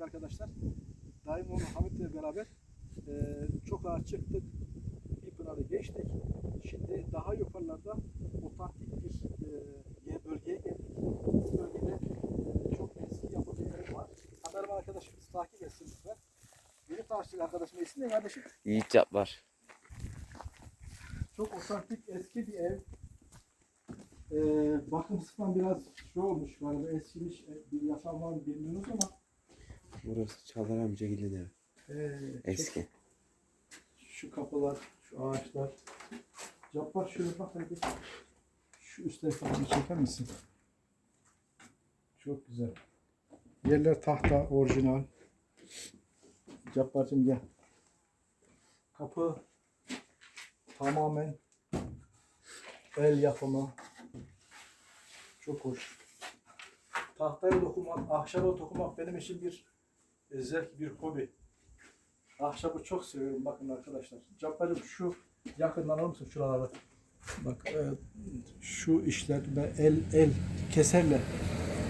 geldik arkadaşlar. Daim onu Hamit'le beraber e, çok ağa çıktık. Bir pınarı geçtik. Şimdi daha yukarılarda otantik bir e, bölgeye geldik. Bu bölgede e, çok eski yapı bir var. Kameraman arkadaşımız takip etsin lütfen. Yeni tanıştık arkadaşım. İsmi ne kardeşim? Yiğit Cabbar. Çok otantik eski bir ev. Ee, bakımsızdan biraz şey olmuş galiba eskimiş e, bir yaşam var bilmiyoruz ama Burası Çağlar amcagilin evi. ee, Eski. şu kapılar, şu ağaçlar. Cabbar şöyle bak hadi. Şu üstte kapıyı çeker misin? Çok güzel. Yerler tahta, orijinal. Cabbar'cığım gel. Kapı tamamen el yapımı. Çok hoş. Tahtaya dokunmak, ahşaba dokunmak benim için bir zevk, bir hobi. Ahşabı çok seviyorum bakın arkadaşlar. Cabbar'cığım şu yakından alır mısın şuraları? Bak e, şu işler ve el el keserle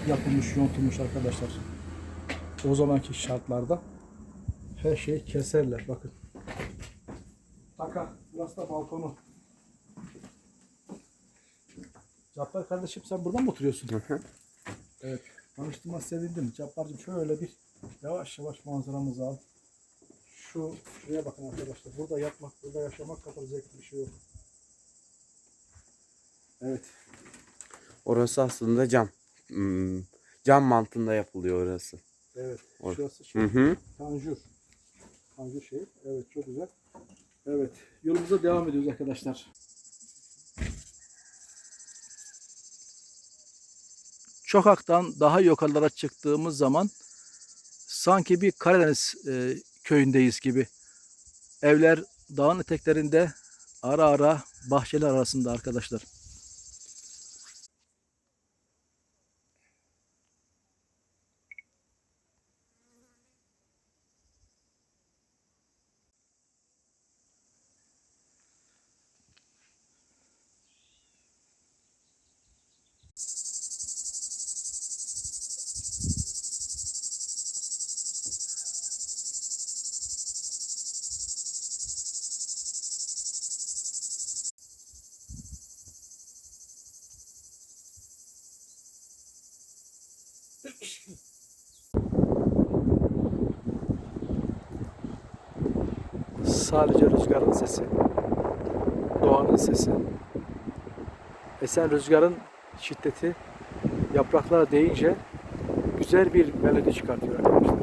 yapılmış, yontulmuş arkadaşlar. O zamanki şartlarda her şey keserle bakın. Taka, burası da balkonu. Cabbar kardeşim sen burada mı oturuyorsun? Evet. Tanıştığıma sevindim. Cabbar'cığım şöyle bir yavaş yavaş manzaramızı al. Şu şuraya bakın arkadaşlar. Burada yatmak, burada yaşamak kadar zevkli bir şey yok. Evet. Orası aslında cam. Hmm, cam mantığında yapılıyor orası. Evet. Or- Şurası şey. Hı hı. Tanjur. Tanjur şey. Evet çok güzel. Evet. Yolumuza devam ediyoruz arkadaşlar. Çokak'tan daha yukarılara çıktığımız zaman sanki bir Karadeniz e, köyündeyiz gibi. Evler dağın eteklerinde ara ara bahçeler arasında arkadaşlar. Sadece rüzgarın sesi. Doğanın sesi. Esen rüzgarın şiddeti yapraklara değince güzel bir melodi çıkartıyor arkadaşlar.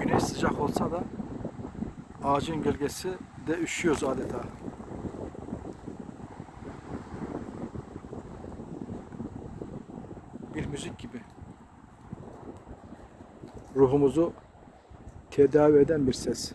Güneş sıcak olsa da ağacın gölgesi de üşüyoruz adeta. Müzik gibi. Ruhumuzu tedavi eden bir ses.